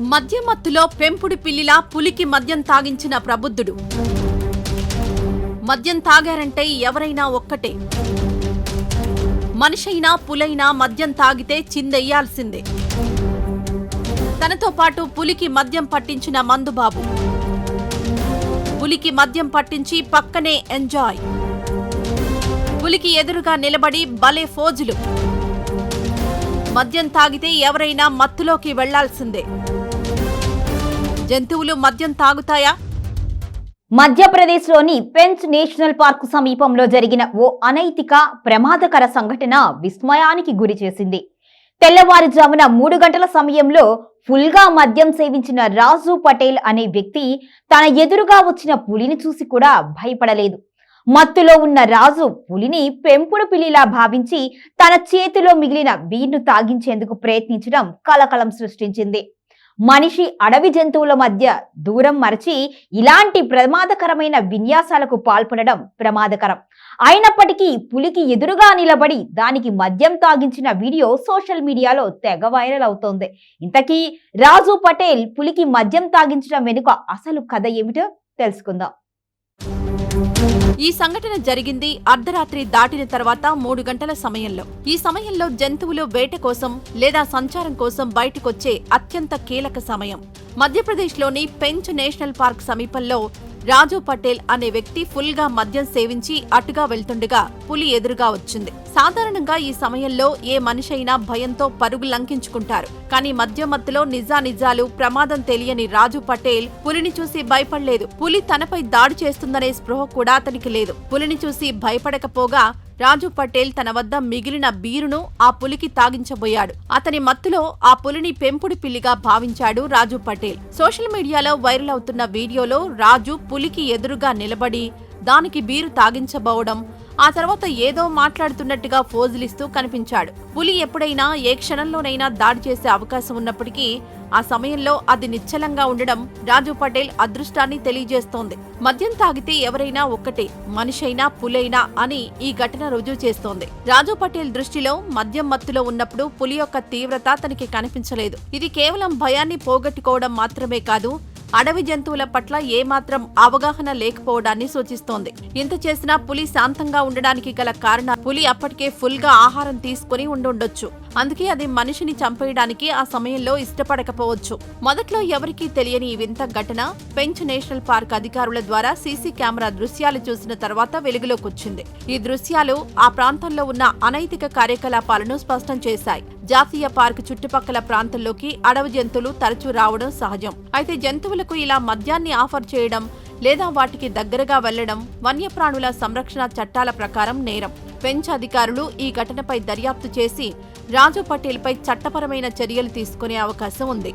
మద్యం మత్తులో పెంపుడు పిల్లిలా పులికి మద్యం తాగించిన ప్రబుద్ధుడు. మద్యం తాగారంటే ఎవరైనా ఒక్కటే. మనిషైనా పులైనా మద్యం తాగితే చిందెయ్యాల్సిందే. తనతో పాటు పులికి మద్యం పట్టించిన మందుబాబు. పులికి మద్యం పట్టించి పక్కనే ఎంజాయ్. పులికి ఎదురుగా నిలబడి భలే ఫోజులు. మద్యం తాగితే ఎవరైనా మత్తులోకి వెళ్ళాల్సిందే. జంతువులు మద్యం తాగుతాయా? మధ్యప్రదేశ్లోని పెంచ్ నేషనల్ పార్కు సమీపంలో జరిగిన ఓ అనైతిక ప్రమాదకర సంఘటన విస్మయానికి గురి చేసింది. తెల్లవారుజామున మూడు గంటల సమయంలో ఫుల్గా మద్యం సేవించిన రాజు పటేల్ అనే వ్యక్తి తన ఎదురుగా వచ్చిన పులిని చూసి కూడా భయపడలేదు. మత్తులో ఉన్న రాజు పులిని పెంపుడు పిల్లిలా భావించి తన చేతిలో మిగిలిన బీర్ను తాగించేందుకు ప్రయత్నించడం కలకలం సృష్టించింది. మనిషి అడవి జంతువుల మధ్య దూరం మరచి ఇలాంటి ప్రమాదకరమైన విన్యాసాలకు పాల్పడడం ప్రమాదకరం. అయినప్పటికీ పులికి ఎదురుగా నిలబడి దానికి మద్యం తాగించిన వీడియో సోషల్ మీడియాలో తెగ వైరల్ అవుతోంది. ఇంతకీ రాజు పటేల్ పులికి మద్యం తాగించడం వెనుక అసలు కథ ఏమిటో తెలుసుకుందాం. ఈ సంఘటన జరిగింది అర్ధరాత్రి దాటిన తర్వాత మూడు గంటల సమయంలో. ఈ సమయంలో జంతువులు వేట కోసం లేదా సంచారం కోసం బయటకొచ్చే అత్యంత కీలక సమయం. మధ్యప్రదేశ్లోని పెంచ్ నేషనల్ పార్క్ సమీపంలో రాజు పటేల్ అనే వ్యక్తి ఫుల్గా మద్యం సేవించి అటుగా వెళ్తుండగా పులి ఎదురుగా వచ్చింది. సాధారణంగా ఈ సమయంలో ఏ మనిషైనా భయంతో పరుగు లంకించుకుంటారు. కానీ మధ్య మత్తులో నిజానిజాలు ప్రమాదం తెలియని రాజు పటేల్ పులిని చూసి భయపడలేదు. పులి తనపై దాడి చేస్తుందనే స్పృహ కూడా అతనికి లేదు. పులిని చూసి భయపడకపోగా రాజు పటేల్ తన వద్ద మిగిలిన బీరును ఆ పులికి తాగించబోయాడు. అతని మత్తులో ఆ పులిని పెంపుడు పిల్లిగా భావించాడు రాజు పటేల్. సోషల్ మీడియాలో వైరల్ అవుతున్న వీడియోలో రాజు పులికి ఎదురుగా నిలబడి దానికి బీరు తాగించబోవడం ఆ తర్వాత ఏదో మాట్లాడుతున్నట్టుగా ఫోజులిస్తూ కనిపించాడు. పులి ఎప్పుడైనా ఏ క్షణంలోనైనా దాడి చేసే అవకాశం ఉన్నప్పటికీ ఆ సమయంలో అది నిశ్చలంగా ఉండడం రాజు పటేల్ అదృష్టాన్ని తెలియజేస్తోంది. మద్యం తాగితే ఎవరైనా ఒక్కటే మనిషైనా పులైనా అని ఈ ఘటన రుజువు చేస్తోంది. రాజు పటేల్ దృష్టిలో మద్యం మత్తులో ఉన్నప్పుడు పులి యొక్క తీవ్రత అతనికి కనిపించలేదు. ఇది కేవలం భయాన్ని పోగొట్టుకోవడం మాత్రమే కాదు అడవి జంతువుల పట్ల ఏమాత్రం అవగాహన లేకపోవడాన్ని సూచిస్తోంది. ఇంత చేసినా పులి శాంతంగా ఉండడానికి గల కారణ పులి అప్పటికే ఫుల్గా ఆహారం తీసుకుని ఉండుండొచ్చు. అందుకే అది మనిషిని చంపేయడానికి ఆ సమయంలో ఇష్టపడకపోవచ్చు. మొదట్లో ఎవరికీ తెలియని ఈ వింత ఘటన పెంచ్ నేషనల్ పార్క్ అధికారుల ద్వారా సీసీ కెమెరా దృశ్యాలు చూసిన తర్వాత వెలుగులోకి వచ్చింది ఈ దృశ్యాలు ఆ ప్రాంతంలో ఉన్న అనైతిక కార్యకలాపాలను స్పష్టం చేశాయి. జాతీయ పార్క్ చుట్టుపక్కల ప్రాంతంలోకి అడవి జంతువులు తరచూ రావడం సహజం. అయితే జంతువులకు ఇలా మద్యాన్ని ఆఫర్ చేయడం లేదా వాటికి దగ్గరగా వెళ్ళడం వన్యప్రాణుల సంరక్షణ చట్టాల ప్రకారం నేరం. పెంచ్ అధికారులు ఈ ఘటనపై దర్యాప్తు చేసి రాజు పటేల్పై చట్టపరమైన చర్యలు తీసుకునే అవకాశం ఉంది.